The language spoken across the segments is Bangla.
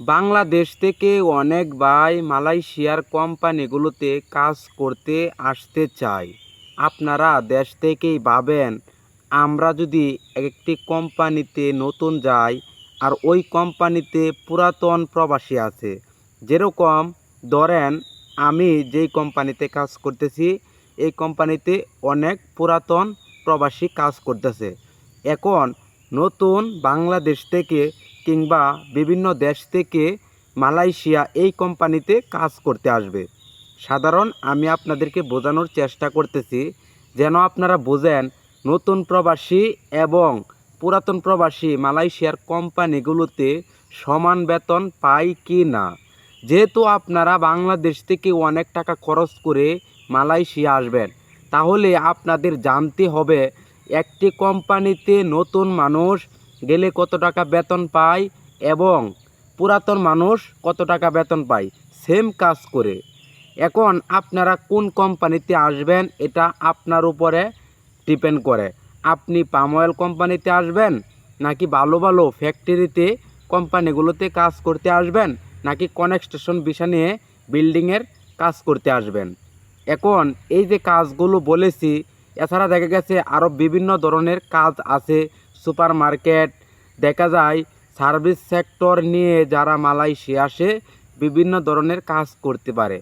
বাংলাদেশ থেকে অনেক ভাই মালয়েশিয়ার কোম্পানিগুলোতে কাজ করতে আসতে চায়। আপনারা দেশ থেকেই ভাবেন, আমরা যদি একটি কোম্পানিতে নতুন যাই আর ওই কোম্পানিতে পুরাতন প্রবাসী আছে। যেরকম ধরেন, আমি যেই কোম্পানিতে কাজ করতেছি, এই কোম্পানিতে অনেক পুরাতন প্রবাসী কাজ করতেছে। এখন নতুন বাংলাদেশ থেকে কিংবা বিভিন্ন দেশ থেকে মালয়েশিয়া এই কোম্পানিতে কাজ করতে আসবে। সাধারণ, আমি আপনাদেরকে বোঝানোর চেষ্টা করতেছি যেন আপনারা বোঝেন, নতুন প্রবাসী এবং পুরাতন প্রবাসী মালয়েশিয়ার কোম্পানিগুলোতে সমান বেতন পায় কি না। যেহেতু আপনারা বাংলাদেশ থেকে অনেক টাকা খরচ করে মালয়েশিয়া আসবেন, তাহলে আপনাদের জানতে হবে একটি কোম্পানিতে নতুন মানুষ গেলে কত টাকা বেতন পায় এবং পুরাতন মানুষ কত টাকা বেতন পায়? সেম কাজ করে। এখন আপনারা কোন কোম্পানিতে আসবেন এটা আপনার উপরে ডিপেন্ড করে। আপনি পাম অয়েল কোম্পানিতে আসবেন নাকি ভালো ভালো ফ্যাক্টরিতে কোম্পানিগুলোতে কাজ করতে আসবেন নাকি কনেকস্টেশন বিষা নিয়ে বিল্ডিংয়ের কাজ করতে আসবেন? এখন এই যে কাজগুলো বলেছি, এছাড়া দেখা গেছে আরও বিভিন্ন ধরনের কাজ আছে। সুপার মার্কেট দেখা যায়, সার্ভিস সেক্টর নিয়ে যারা মালয়েশিয়া আসে, বিভিন্ন ধরনের কাজ করতে পারে।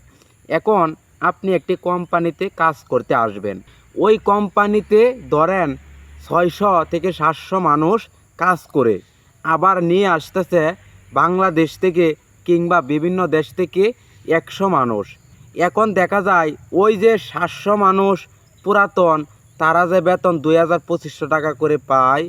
এখন আপনি একটি কোম্পানিতে কাজ করতে আসবেন। ওই কোম্পানিতে ধরেন ছয়শো থেকে সাতশো মানুষ কাজ করে। আবার নিয়ে আসতেছে বাংলাদেশ থেকে কিংবা বিভিন্ন দেশ থেকে একশো মানুষ। এখন দেখা যায়, ওই যে সাতশো মানুষ পুরাতন, তারা যে বেতন দুই হাজার পঁচিশশো টাকা করে পায়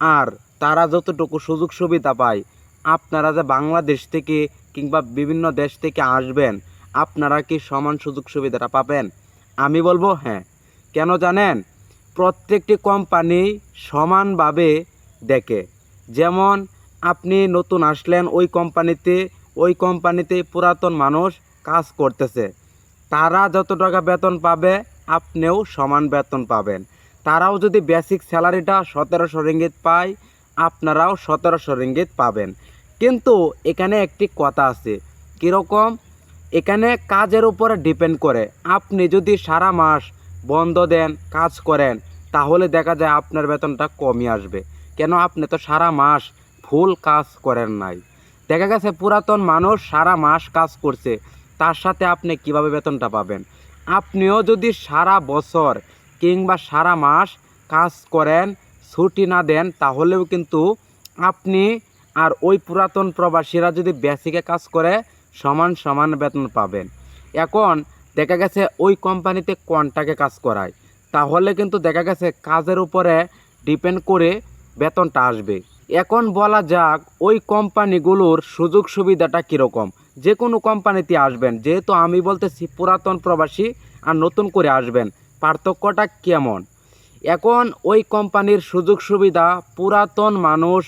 আর তারা যতটুকু সুযোগ সুবিধা পায়, আপনারা যে বাংলাদেশ থেকে কিংবা বিভিন্ন দেশ থেকে আসবেন, আপনারা কি সমান সুযোগ সুবিধাটা পাবেন? আমি বলব হ্যাঁ। কেন জানেন? প্রত্যেকটি কোম্পানি সমানভাবে দেখে। যেমন আপনি নতুন আসলেন, ওই কোম্পানিতে ওই কোম্পানিতে পুরাতন মানুষ কাজ করতেছে। তারা যত টাকা বেতন পাবে, আপনিও সমান বেতন পাবেন। তারাও যদি বেসিক স্যালারিটা সতেরোশো রিঙ্গিত পায়, আপনারাও সতেরোশো রিঙ্গিত পাবেন। কিন্তু এখানে একটি কথা আছে, কীরকম? এখানে কাজের উপরে ডিপেন্ড করে। আপনি যদি সারা মাস বন্ধ দেন, কাজ করেন, তাহলে দেখা যায় আপনার বেতনটা কমই আসবে। কেন? আপনি তো সারা মাস ফুল কাজ করেন নাই। দেখা গেছে পুরাতন মানুষ সারা মাস কাজ করছে, তার সাথে আপনি কীভাবে বেতনটা পাবেন? আপনিও যদি সারা বছর কিংবা সারা মাস কাজ করেন, ছুটি না দেন, তাহলেও কিন্তু আপনি আর ওই পুরাতন প্রবাসীরা যদি বেসিকে কাজ করে, সমান সমান বেতন পাবেন। এখন দেখা গেছে ওই কোম্পানিতে কন্টাকে কাজ করায়। তাহলে কিন্তু দেখা গেছে কাজের উপরে ডিপেন্ড করে বেতনটা আসবে। এখন বলা যাক ওই কোম্পানিগুলোর সুযোগ সুবিধাটা কীরকম। যে কোনো কোম্পানিতে আসবেন। যেহেতু আমি বলতেছি পুরাতন প্রবাসী আর নতুন করে আসবেন। পার্থক্যটা কেমন? এখন ওই কোম্পানির সুযোগ সুবিধা পুরাতন মানুষ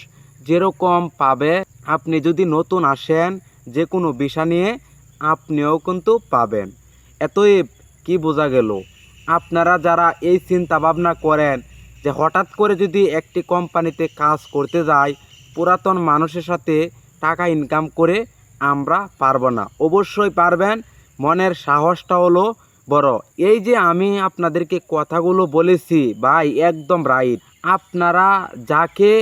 যেরকম পাবে, আপনি যদি নতুন আসেন যে কোনো বিষা নিয়ে, আপনিও কিন্তু পাবেন। এতই কি বোঝা গেল? আপনারা যারা এই চিন্তা ভাবনা করেন যে হঠাৎ করে যদি একটি কোম্পানিতে কাজ করতে যাই, পুরাতন মানুষের সাথে টাকা ইনকাম করে আমরা পারব না। অবশ্যই পারবেন। মনের সাহসটা হলো বড়, এই যে আমি আপনাদেরকে কথাগুলো বলেছি, ভাই, একদম রাইট আপনারা যাকে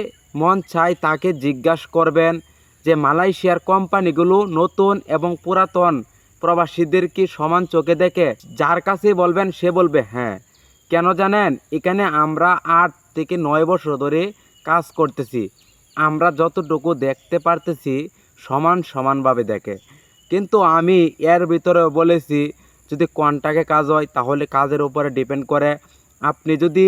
মন চায় তাকে জিজ্ঞাসা করবেন যে মালয়েশিয়ার কোম্পানিগুলো নতুন এবং পুরাতন প্রবাসীদের কি সমান চোখে দেখে, যার কাছে বলবেন সে বলবে হ্যাঁ। কেন জানেন, এখানে আমরা আট থেকে নয় বছর ধরে কাজ করতেছি। আমরা যতটুকু দেখতে পারতেছি, সমান সমানভাবে দেখে। কিন্তু আমি এর ভিতরে বলেছি যদি কন্টাকে কাজ হয়, তাহলে কাজের উপরে ডিপেন্ড করে। আপনি যদি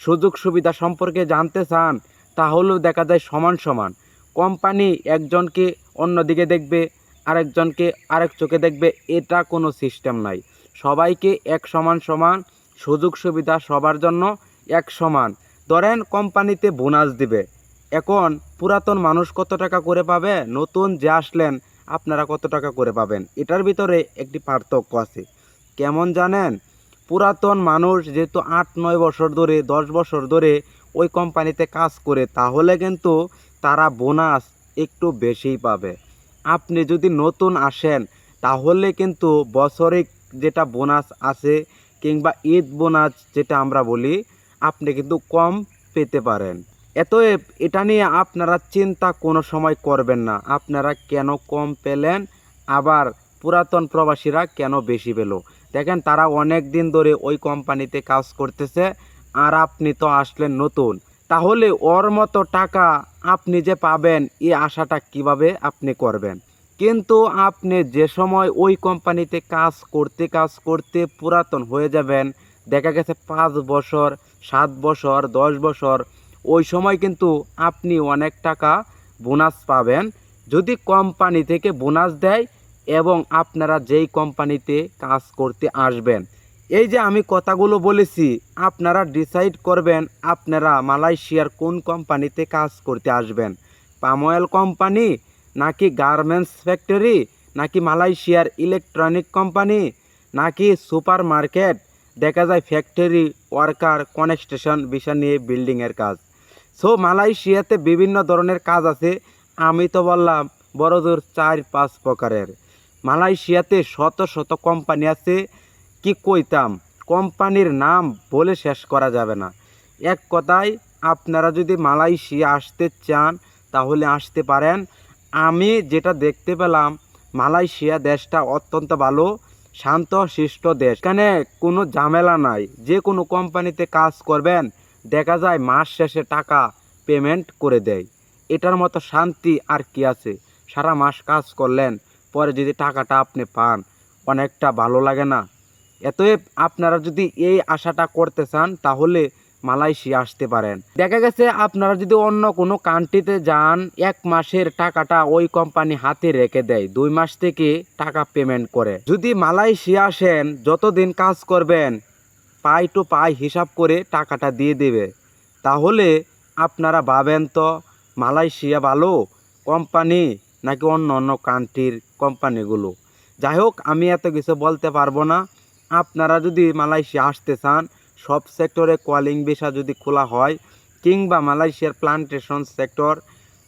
সুযোগ সুবিধা সম্পর্কে জানতে চান, তাহলেও দেখা যায় সমান সমান। কোম্পানি একজনকে অন্যদিকে দেখবে, আরেকজনকে আরেক চোখে দেখবে, এটা কোনো সিস্টেম নাই। সবাইকে এক সমান সমান, সুযোগ সুবিধা সবার জন্য এক সমান। ধরেন কোম্পানিতে বোনাস দিবে। এখন পুরাতন মানুষ কত টাকা করে পাবে? নতুন যে আসলেন, আপনারা কত টাকা করে পাবেন? এটার ভিতরে একটি পার্থক্য আছে। কেমন জানেন? পুরাতন মানুষ যেহেতু আট, নয় বছর ধরে, দশ বছর ধরে ওই কোম্পানিতে কাজ করে, তাহলে কিন্তু তারা বোনাস একটু বেশিই পাবে। আপনি যদি নতুন আসেন, তাহলে কিন্তু বছরে যেটা বোনাস আছে কিংবা ঈদ বোনাস যেটা আমরা বলি, আপনি কিন্তু কম পেতে পারেন। এতএব এটা নিয়ে আপনারা চিন্তা কোনো সময় করবেন না। আপনারা কেন কম পেলেন? আবার পুরাতন প্রবাসীরা কেন বেশি পেল? দেখেন তারা অনেক দিন ধরে ওই কোম্পানিতে কাজ করতেছে, আর আপনি তো আসলেন নতুন। তাহলে ওর মতো টাকা আপনি যে পাবেন, এই আশাটা কীভাবে আপনি করবেন? কিন্তু আপনি যে সময় ওই কোম্পানিতে কাজ করতে কাজ করতে পুরাতন হয়ে যাবেন, দেখা গেছে পাঁচ বছর, সাত বছর, দশ বছর, ওই সময় কিন্তু আপনি অনেক টাকা বোনাস পাবেন। যদি কোম্পানি থেকে বোনাস দেয় এবং আপনারা যেই কোম্পানিতে কাজ করতে আসবেন। এই যে আমি কথাগুলো বলেছি, আপনারা ডিসাইড করবেন আপনারা মালয়েশিয়ার কোন কোম্পানিতে কাজ করতে আসবেন। পাম অয়েল কোম্পানি, নাকি গার্মেন্টস ফ্যাক্টরি, নাকি মালয়েশিয়ার ইলেকট্রনিক কোম্পানি, নাকি সুপার মার্কেট দেখা যায় ফ্যাক্টরি, ওয়ার্কার, কনস্ট্রাকশন বিষয় নিয়ে বিল্ডিংয়ের কাজ। সো মালয়েশিয়াতে বিভিন্ন ধরনের কাজ আছে, আমি তো বললাম বড়দূর চার পাঁচ প্রকারের। মালয়েশিয়াতে শত শত কোম্পানি আছে। কি কইতাম, কোম্পানির নাম বলে শেষ করা যাবে না। এক কথায়, আপনারা যদি মালয়েশিয়া আসতে চান, তাহলে আসতে পারেন। আমি যেটা দেখতে পেলাম, মালয়েশিয়া দেশটা অত্যন্ত ভালো, শান্ত শিষ্ট দেশ। এখানে কোনো ঝামেলা নাই। যে কোনো কোম্পানিতে কাজ করবেন, দেখা যায় মাস শেষে টাকা পেমেন্ট করে দেয়। এটার মতো শান্তি আর কি আছে? সারা মাস কাজ করলেন পরে যদি টাকাটা আপনি পান, অনেকটা ভালো লাগে না। এতএব আপনারা যদি এই আশাটা করতে চান, তাহলে মালয়েশিয়া আসতে পারেন। দেখা গেছে আপনারা যদি অন্য কোনো কান্ট্রিতে যান, এক মাসের টাকাটা ওই কোম্পানি হাতে রেখে দেয়, দুই মাস থেকে টাকা পেমেন্ট করে। যদি মালয়েশিয়া আসেন, যতদিন কাজ করবেন, পাই টু পাই হিসাব করে টাকাটা দিয়ে দেবে। তাহলে আপনারা ভাবেন তো, মালয়েশিয়া ভালো কোম্পানি নাকি অন্য অন্য কান্ট্রির কোম্পানিগুলো। যাই হোক আমি এত কিছু বলতে পারব না। আপনারা যদি মালয়েশিয়া আসতে চান, সব সেক্টরে কলিং ভিসা যদি খোলা হয়, কিংবা মালয়েশিয়ার প্লান্টেশন সেক্টর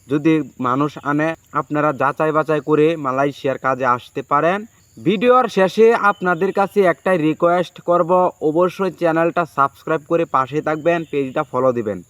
যদি মানুষ আনে, আপনারা যাচাই বাছাই করে মালয়েশিয়ার কাজে আসতে পারেন। ভিডিওর শেষে আপনাদের কাছে একটাই রিকোয়েস্ট করব, অবশ্যই চ্যানেলটা সাবস্ক্রাইব করে পাশে থাকবেন পেজটা ফলো দিবেন।